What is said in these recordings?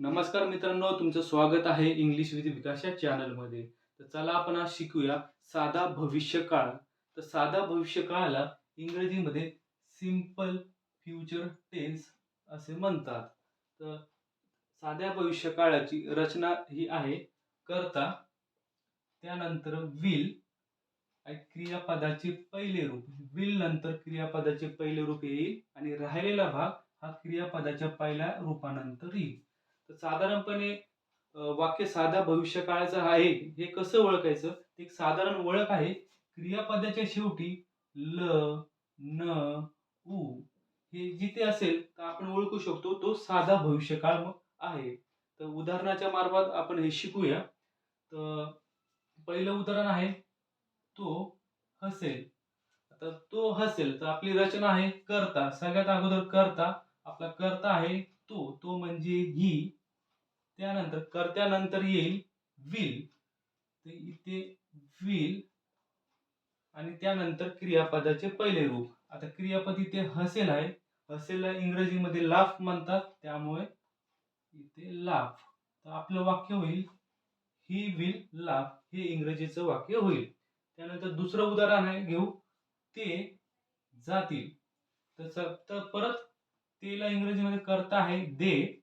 नमस्कार मित्रांनो तुमचं स्वागत आहे इंग्लिश विथ विकास या चॅनलमध्ये तर चला आपण आज शिकूया साधा भविष्यकाळ तर साधा भविष्यकाळाला इंग्रजीमध्ये सिंपल फ्युचर टेन्स असे म्हणतात. तर साध्या भविष्यकाळाची रचना ही आहे करता त्यानंतर विल क्रियापदाचे पहिले रूप. विल नंतर क्रियापदाचे पहिले रूप येईल आणि राहिलेला भाग हा क्रियापदाच्या पहिल्या रूपानंतर येईल. तर साधारणपणे वाक्य साधा भविष्यकाळाचं आहे हे कसं ओळखायचं? एक साधारण ओळख आहे क्रियापदाच्या शेवटी ल न उ हे जिथे असेल तर आपण ओळखू शकतो तो साधा भविष्यकाळ आहे. तर उदाहरणाच्या मार्फत आपण हे शिकूया. तर पहिलं उदाहरण आहे तो हसेल. आता तो हसेल तर आपली रचना आहे करता. सगळ्यात अगोदर करता आपला करता आहे तो. तो म्हणजे ही. त्यानंतर कर्त्यानंतर येईल विल. तर इथे विल आणि त्यानंतर क्रियापदाचे पहिले रूप. आता क्रियापद इथे हसेल आहे. हसेलला इंग्रजीमध्ये लाफ म्हणतात. त्यामुळे इथे लाफ. तर आपलं वाक्य होईल ही विल लाफ. हे इंग्रजीचं वाक्य होईल. त्यानंतर दुसरं उदाहरण आहे घेऊ. ते जातील. तर स- तर परत तेला इंग्रजीमध्ये करता आहे दे.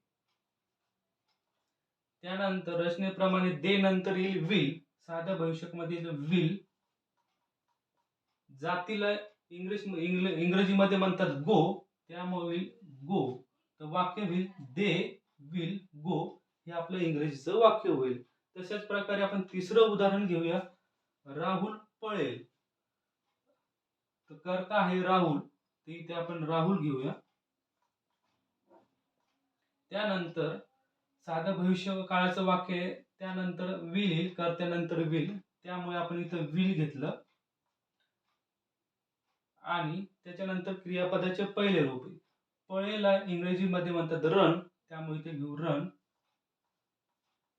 त्यानंतर रचनेप्रमाणे दे नंतर येईल विल साध्या भविष्यामध्ये विल जातीला इंग्लिश इंग्ल- इंग्रजीमध्ये म्हणतात गो त्यामुळे होईल गो तर वाक्य होईल दे विल गो हे आपलं इंग्रजीचं वाक्य होईल. तशाच प्रकारे आपण तिसरं उदाहरण घेऊया. राहुल पळेल. तर करता आहे राहुल. ते इथे आपण राहुल घेऊया. त्यानंतर साधं भविष्य काळाचं वाक्य आहे त्यानंतर विल येईल कर्त्यानंतर विल त्यामुळे आपण इथं विल घेतलं. आणि त्याच्यानंतर क्रियापदाचे पहिले रूप आहे. पळेला इंग्रजीमध्ये म्हणतात रन त्यामुळे इथे घेऊ रन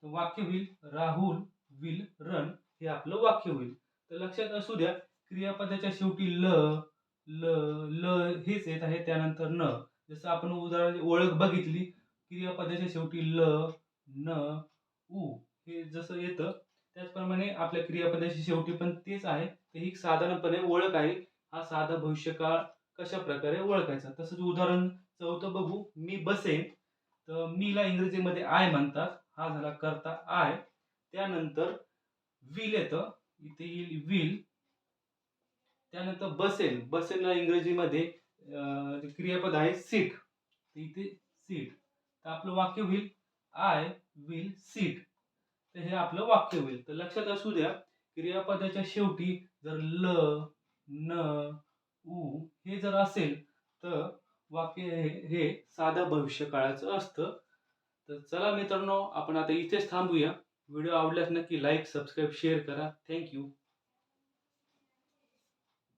वाक्य होईल राहुल विल रन हे आपलं वाक्य होईल. तर लक्षात असू द्या क्रियापदाच्या शेवटी ल ल ल हेच येत आहे त्यानंतर न. जसं आपण उदाहरण ओळख बघितली क्रियापदाच्या शेवटी ल न उ हे जसं येतं त्याचप्रमाणे आपल्या क्रियापदाच्या शेवटी पण तेच आहे. तर ही साधारणपणे ओळख आहे. हा साधा भविष्यकाळ कशा प्रकारे ओळखायचा? तसंच उदाहरण चौथं बघू. मी बसेन. तर मीला इंग्रजीमध्ये आय म्हणतात. हा झाला करता आय. त्यानंतर विल येतं. इथे येईल विल. त्यानंतर बसेल बसेलला इंग्रजीमध्ये क्रियापद आहे सीट. इथे सीट. तर आपलं वाक्य होईल आय विल सीट तर हे आपलं वाक्य होईल तर लक्षात असू द्या क्रियापदाच्या शेवटी जर ल न उ हे जर असेल तर वाक्य हे साधा भविष्यकाळाचं असतं. तर चला मित्रांनो आपण आता इथेच थांबूया. व्हिडिओ आवडल्यास नक्की लाईक सबस्क्राईब शेअर करा. Thank you